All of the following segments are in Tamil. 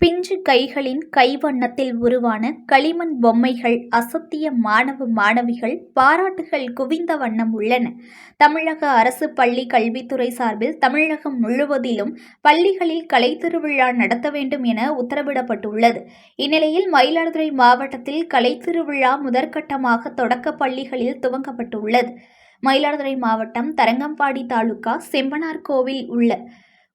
பிஞ்சு கைகளின் கைவண்ணத்தில் உருவான களிமண் பொம்மைகள் அசத்திய மாணவ மாணவிகள் பாராட்டுகள் குவிந்த வண்ணம் உள்ளன. தமிழக அரசு பள்ளி கல்வித்துறை சார்பில் தமிழகம் முழுவதிலும் பள்ளிகளில் கலைத்திருவிழா நடத்த வேண்டும் என உத்தரவிடப்பட்டுள்ளது. இந்நிலையில் மயிலாடுதுறை மாவட்டத்தில் கலைத்திருவிழா முதற்கட்டமாக தொடக்க பள்ளிகளில் துவங்கப்பட்டுள்ளது. மயிலாடுதுறை மாவட்டம் தரங்கம்பாடி தாலுகா செம்பனார் கோவில் உள்ள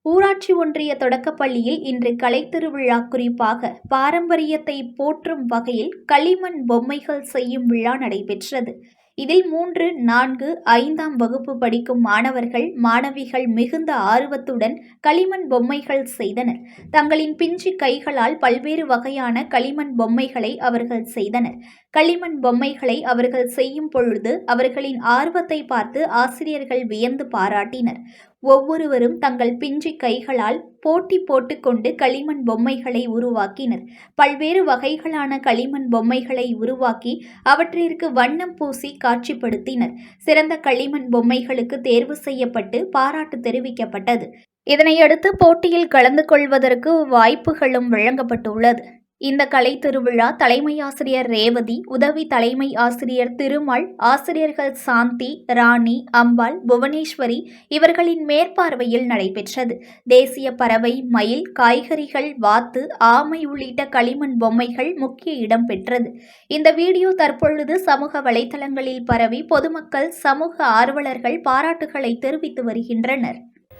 ஊராட்சி ஒன்றிய தொடக்கப்பள்ளியில் இன்று கலைத்திருவிழா குறிப்பாக பாரம்பரியத்தை போற்றும் வகையில் களிமண் பொம்மைகள் செய்யும் விழா நடைபெற்றது. இதில் மூன்று நான்கு ஐந்தாம் வகுப்பு படிக்கும் மாணவர்கள் மாணவிகள் மிகுந்த ஆர்வத்துடன் களிமண் பொம்மைகள் செய்தனர். தங்களின் பிஞ்சு கைகளால் பல்வேறு வகையான களிமண் பொம்மைகளை அவர்கள் செய்தனர். களிமண் பொம்மைகளை அவர்கள் செய்யும் பொழுது அவர்களின் ஆர்வத்தை பார்த்து ஆசிரியர்கள் வியந்து பாராட்டினர். ஒவ்வொருவரும் தங்கள் பிஞ்சு கைகளால் போட்டி போட்டுக்கொண்டு களிமண் பொம்மைகளை உருவாக்கினர். பல்வேறு வகைகளான களிமண் பொம்மைகளை உருவாக்கி அவற்றிற்கு வண்ணம் பூசி காட்சிப்படுத்தினர். சிறந்த களிமண் பொம்மைகளுக்கு தேர்வு செய்யப்பட்டு பாராட்டு தெரிவிக்கப்பட்டது. இதனையடுத்து போட்டியில் கலந்து கொள்வதற்கு வாய்ப்புகளும் வழங்கப்பட்டுள்ளது. இந்த கலை திருவிழா தலைமை ஆசிரியர் ரேவதி உதவி தலைமை ஆசிரியர் திருமால் ஆசிரியர்கள் சாந்தி ராணி அம்பாள் புவனேஸ்வரி இவர்களின் மேற்பார்வையில் நடைபெற்றது. தேசிய பறவை மயில் காய்கறிகள் வாத்து ஆமை உள்ளிட்ட களிமண் பொம்மைகள் முக்கிய இடம் பெற்றது. இந்த வீடியோ தற்பொழுது சமூக வலைதளங்களில் பரவி பொதுமக்கள் சமூக ஆர்வலர்கள் பாராட்டுகளை தெரிவித்து வருகின்றனர்.